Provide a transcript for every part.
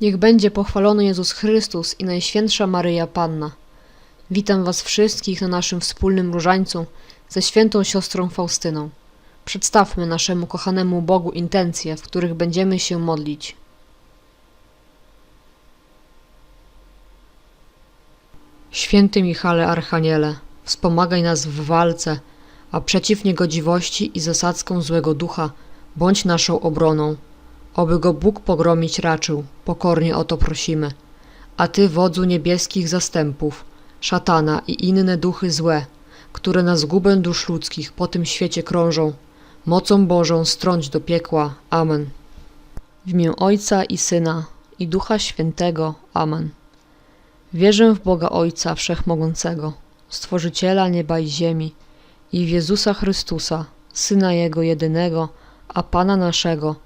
Niech będzie pochwalony Jezus Chrystus i Najświętsza Maryja Panna. Witam Was wszystkich na naszym wspólnym różańcu ze świętą siostrą Faustyną. Przedstawmy naszemu kochanemu Bogu intencje, w których będziemy się modlić. Święty Michale Archaniele, wspomagaj nas w walce, a przeciw niegodziwości i zasadzkom złego ducha bądź naszą obroną. Oby go Bóg pogromić raczył, pokornie o to prosimy. A Ty, wodzu niebieskich zastępów, szatana i inne duchy złe, które na zgubę dusz ludzkich po tym świecie krążą, mocą Bożą strąć do piekła. Amen. W imię Ojca i Syna i Ducha Świętego. Amen. Wierzę w Boga Ojca Wszechmogącego, Stworzyciela nieba i ziemi i w Jezusa Chrystusa, Syna Jego jedynego, a Pana naszego,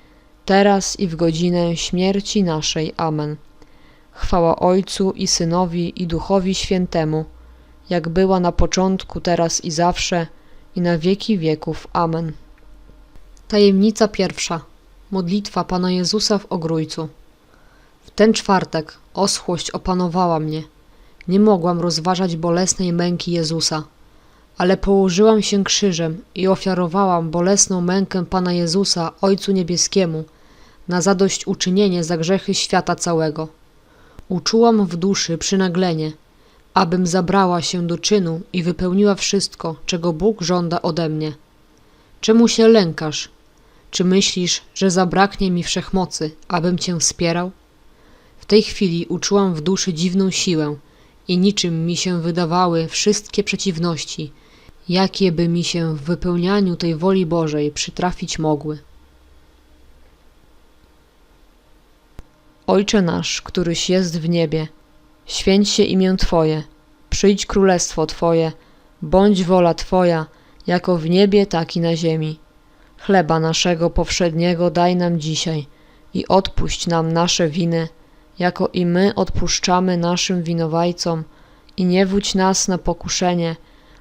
teraz i w godzinę śmierci naszej. Amen. Chwała Ojcu i Synowi i Duchowi Świętemu, jak była na początku, teraz i zawsze, i na wieki wieków. Amen. Tajemnica pierwsza. Modlitwa Pana Jezusa w Ogrójcu. W ten czwartek oschłość opanowała mnie. Nie mogłam rozważać bolesnej męki Jezusa, ale położyłam się krzyżem i ofiarowałam bolesną mękę Pana Jezusa Ojcu Niebieskiemu na zadośćuczynienie za grzechy świata całego. Uczułam w duszy przynaglenie, abym zabrała się do czynu i wypełniła wszystko, czego Bóg żąda ode mnie. Czemu się lękasz? Czy myślisz, że zabraknie mi wszechmocy, abym cię wspierał? W tej chwili uczułam w duszy dziwną siłę i niczym mi się wydawały wszystkie przeciwności, jakie by mi się w wypełnianiu tej woli Bożej przytrafić mogły. Ojcze nasz, któryś jest w niebie, święć się imię Twoje, przyjdź królestwo Twoje, bądź wola Twoja, jako w niebie, tak i na ziemi. Chleba naszego powszedniego daj nam dzisiaj i odpuść nam nasze winy, jako i my odpuszczamy naszym winowajcom i nie wódź nas na pokuszenie,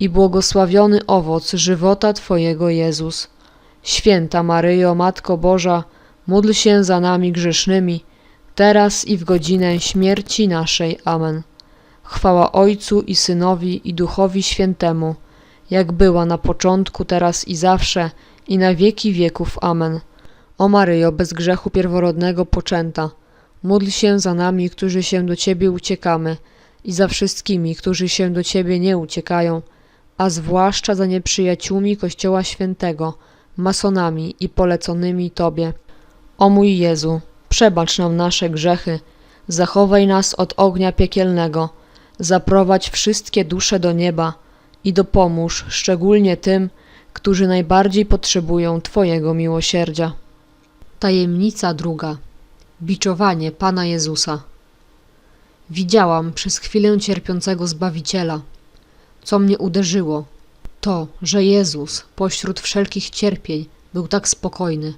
i błogosławiony owoc żywota Twojego Jezus. Święta Maryjo, Matko Boża, módl się za nami grzesznymi, teraz i w godzinę śmierci naszej. Amen. Chwała Ojcu i Synowi i Duchowi Świętemu, jak była na początku, teraz i zawsze, i na wieki wieków. Amen. O Maryjo, bez grzechu pierworodnego poczęta, módl się za nami, którzy się do Ciebie uciekamy, i za wszystkimi, którzy się do Ciebie nie uciekają, a zwłaszcza za nieprzyjaciółmi Kościoła Świętego, masonami i poleconymi Tobie. O mój Jezu, przebacz nam nasze grzechy, zachowaj nas od ognia piekielnego, zaprowadź wszystkie dusze do nieba i dopomóż szczególnie tym, którzy najbardziej potrzebują Twojego miłosierdzia. Tajemnica druga. Biczowanie Pana Jezusa. Widziałam przez chwilę cierpiącego Zbawiciela. Co mnie uderzyło, to, że Jezus pośród wszelkich cierpień był tak spokojny.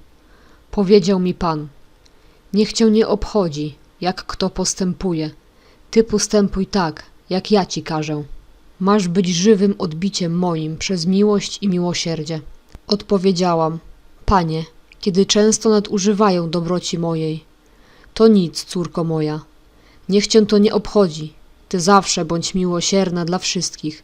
Powiedział mi Pan: Niech cię nie obchodzi, jak kto postępuje. Ty postępuj tak, jak ja ci każę. Masz być żywym odbiciem moim przez miłość i miłosierdzie. Odpowiedziałam: Panie, kiedy często nadużywają dobroci mojej, to nic, córko moja. Niech cię to nie obchodzi. Ty zawsze bądź miłosierna dla wszystkich,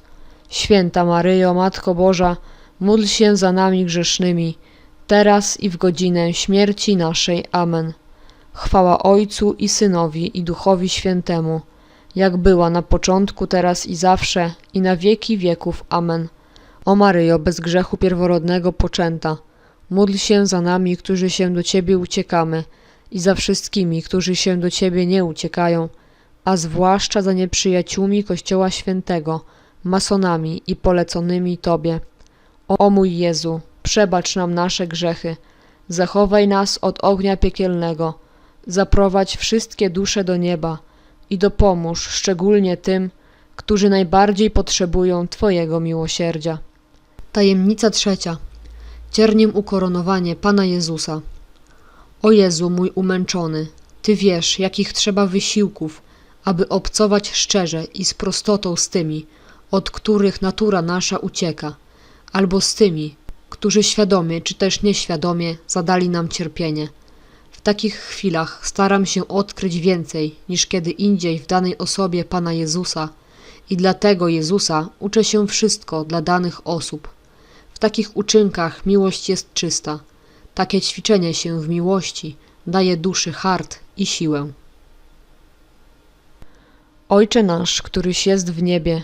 Święta Maryjo, Matko Boża, módl się za nami grzesznymi, teraz i w godzinę śmierci naszej. Amen. Chwała Ojcu i Synowi i Duchowi Świętemu, jak była na początku, teraz i zawsze, i na wieki wieków. Amen. O Maryjo, bez grzechu pierworodnego poczęta, módl się za nami, którzy się do Ciebie uciekamy, i za wszystkimi, którzy się do Ciebie nie uciekają, a zwłaszcza za nieprzyjaciółmi Kościoła Świętego, masonami i poleconymi Tobie. O mój Jezu, przebacz nam nasze grzechy, zachowaj nas od ognia piekielnego, zaprowadź wszystkie dusze do nieba i dopomóż szczególnie tym, którzy najbardziej potrzebują Twojego miłosierdzia. Tajemnica trzecia. Cierniem ukoronowanie Pana Jezusa. O Jezu mój umęczony, Ty wiesz, jakich trzeba wysiłków, aby obcować szczerze i z prostotą z tymi, od których natura nasza ucieka, albo z tymi, którzy świadomie czy też nieświadomie zadali nam cierpienie. W takich chwilach staram się odkryć więcej niż kiedy indziej w danej osobie Pana Jezusa i dlatego Jezusa uczę się wszystko dla danych osób. W takich uczynkach miłość jest czysta. Takie ćwiczenie się w miłości daje duszy hart i siłę. Ojcze nasz, któryś jest w niebie,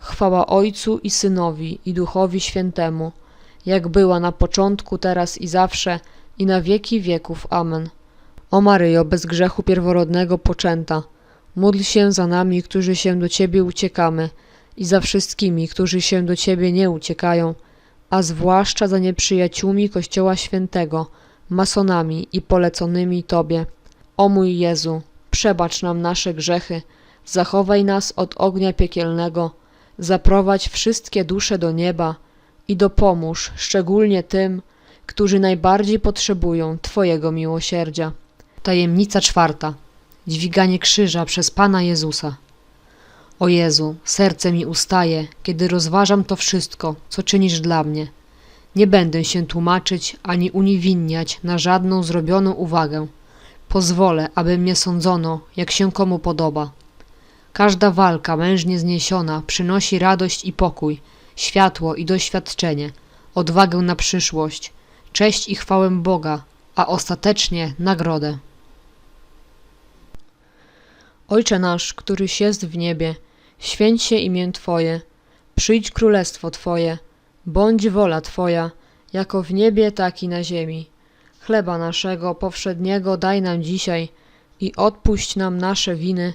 Chwała Ojcu i Synowi i Duchowi Świętemu, jak była na początku, teraz i zawsze, i na wieki wieków. Amen. O Maryjo, bez grzechu pierworodnego poczęta, módl się za nami, którzy się do Ciebie uciekamy, i za wszystkimi, którzy się do Ciebie nie uciekają, a zwłaszcza za nieprzyjaciółmi Kościoła Świętego, masonami i poleconymi Tobie. O mój Jezu, przebacz nam nasze grzechy, zachowaj nas od ognia piekielnego, zaprowadź wszystkie dusze do nieba i dopomóż szczególnie tym, którzy najbardziej potrzebują Twojego miłosierdzia. Tajemnica czwarta. Dźwiganie krzyża przez Pana Jezusa. O Jezu, serce mi ustaje, kiedy rozważam to wszystko, co czynisz dla mnie. Nie będę się tłumaczyć ani uniewinniać na żadną zrobioną uwagę. Pozwolę, aby mnie sądzono, jak się komu podoba. Każda walka mężnie zniesiona przynosi radość i pokój, światło i doświadczenie, odwagę na przyszłość, cześć i chwałę Boga, a ostatecznie nagrodę. Ojcze nasz, któryś jest w niebie, święć się imię Twoje, przyjdź królestwo Twoje, bądź wola Twoja, jako w niebie, tak i na ziemi. Chleba naszego powszedniego daj nam dzisiaj i odpuść nam nasze winy,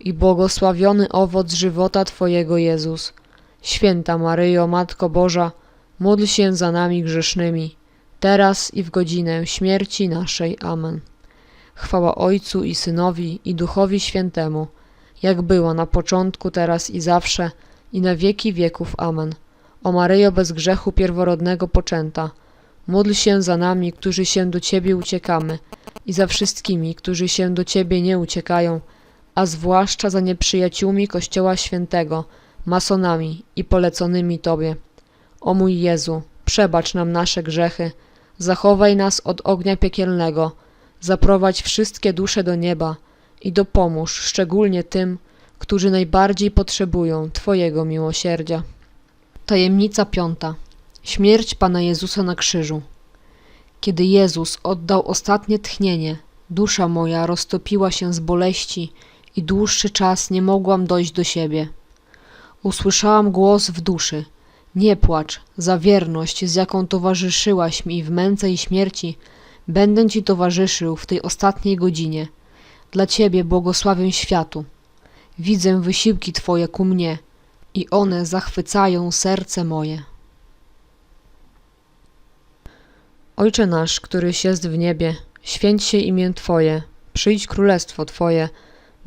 i błogosławiony owoc żywota Twojego Jezus. Święta Maryjo, Matko Boża, módl się za nami grzesznymi, teraz i w godzinę śmierci naszej. Amen. Chwała Ojcu i Synowi i Duchowi Świętemu, jak było na początku, teraz i zawsze, i na wieki wieków. Amen. O Maryjo bez grzechu pierworodnego poczęta, módl się za nami, którzy się do Ciebie uciekamy i za wszystkimi, którzy się do Ciebie nie uciekają, a zwłaszcza za nieprzyjaciółmi Kościoła Świętego, masonami i poleconymi Tobie. O mój Jezu, przebacz nam nasze grzechy, zachowaj nas od ognia piekielnego, zaprowadź wszystkie dusze do nieba i dopomóż szczególnie tym, którzy najbardziej potrzebują Twojego miłosierdzia. Tajemnica piąta. Śmierć Pana Jezusa na krzyżu. Kiedy Jezus oddał ostatnie tchnienie, dusza moja roztopiła się z boleści i dłuższy czas nie mogłam dojść do siebie. Usłyszałam głos w duszy: Nie płacz, za wierność, z jaką towarzyszyłaś mi w męce i śmierci, będę Ci towarzyszył w tej ostatniej godzinie. Dla Ciebie błogosławię światu. Widzę wysiłki Twoje ku mnie i one zachwycają serce moje. Ojcze nasz, któryś jest w niebie, święć się imię Twoje, przyjdź królestwo Twoje,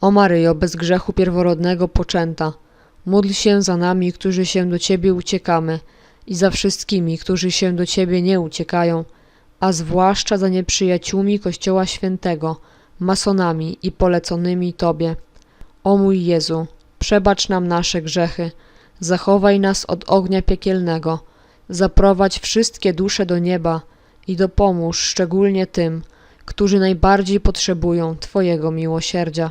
O Maryjo, bez grzechu pierworodnego poczęta, módl się za nami, którzy się do Ciebie uciekamy i za wszystkimi, którzy się do Ciebie nie uciekają, a zwłaszcza za nieprzyjaciółmi Kościoła Świętego, masonami i poleconymi Tobie. O mój Jezu, przebacz nam nasze grzechy, zachowaj nas od ognia piekielnego, zaprowadź wszystkie dusze do nieba i dopomóż szczególnie tym, którzy najbardziej potrzebują Twojego miłosierdzia.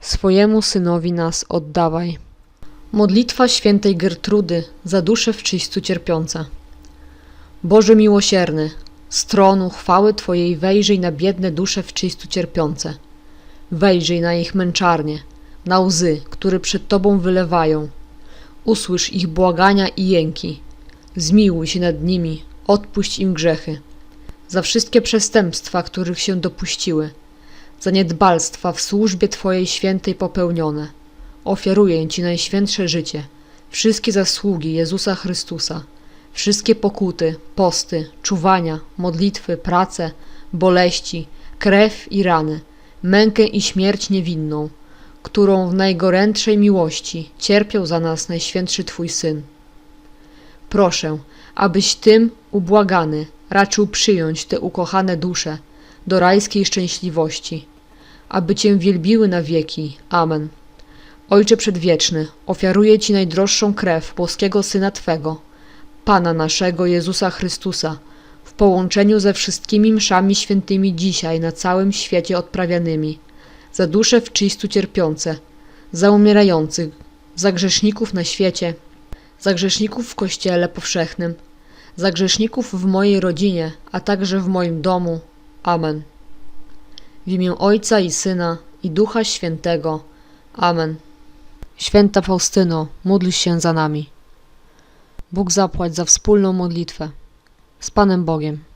swojemu Synowi nas oddawaj. Modlitwa świętej Gertrudy za dusze w czyśćcu cierpiące. Boże miłosierny, z tronu chwały Twojej wejrzyj na biedne dusze w czyśćcu cierpiące. Wejrzyj na ich męczarnie, na łzy, które przed Tobą wylewają. Usłysz ich błagania i jęki. Zmiłuj się nad nimi, odpuść im grzechy. Za wszystkie przestępstwa, których się dopuściły, za niedbalstwa w służbie Twojej świętej popełnione. Ofiaruję Ci najświętsze życie, wszystkie zasługi Jezusa Chrystusa, wszystkie pokuty, posty, czuwania, modlitwy, prace, boleści, krew i rany, mękę i śmierć niewinną, którą w najgorętszej miłości cierpiał za nas Najświętszy Twój Syn. Proszę, abyś tym ubłagany raczył przyjąć te ukochane dusze do rajskiej szczęśliwości, aby Cię wielbiły na wieki. Amen. Ojcze Przedwieczny, ofiaruję Ci najdroższą krew boskiego Syna Twego, Pana naszego Jezusa Chrystusa, w połączeniu ze wszystkimi mszami świętymi dzisiaj na całym świecie odprawianymi, za dusze w czyśćcu cierpiące, za umierających, za grzeszników na świecie, za grzeszników w Kościele powszechnym, za grzeszników w mojej rodzinie, a także w moim domu. Amen. W imię Ojca i Syna i Ducha Świętego. Amen. Święta Faustyno, módl się za nami. Bóg zapłać za wspólną modlitwę. Z Panem Bogiem.